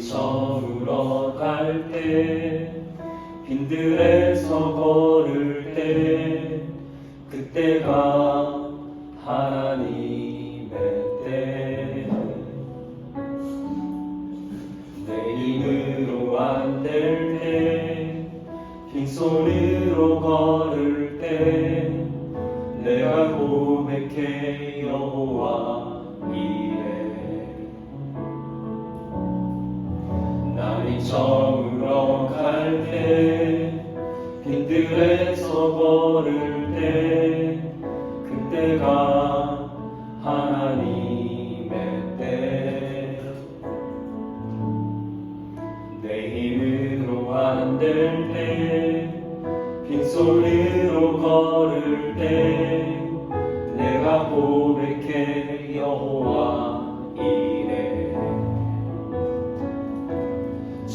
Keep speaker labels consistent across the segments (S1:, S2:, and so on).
S1: 처우러 갈때 빈들에서 걸을 때 그때가 하나님의 때. 내 힘으로 안 될 때 빈손으로 걸을 때 내가 고백해 여호와 저물어 갈때 빈들에서 걸을 때 그때가 하나님의 때. 내 힘으로 안 될 때 빈손으로 걸을 때 내가 고백해 여호와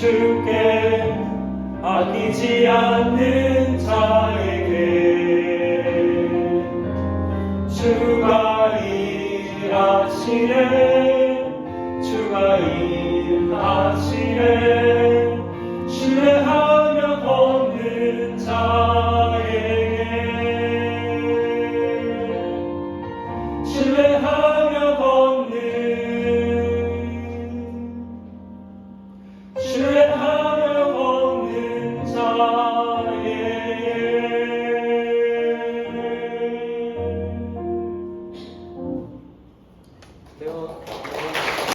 S1: 주께 아끼지 않는 자에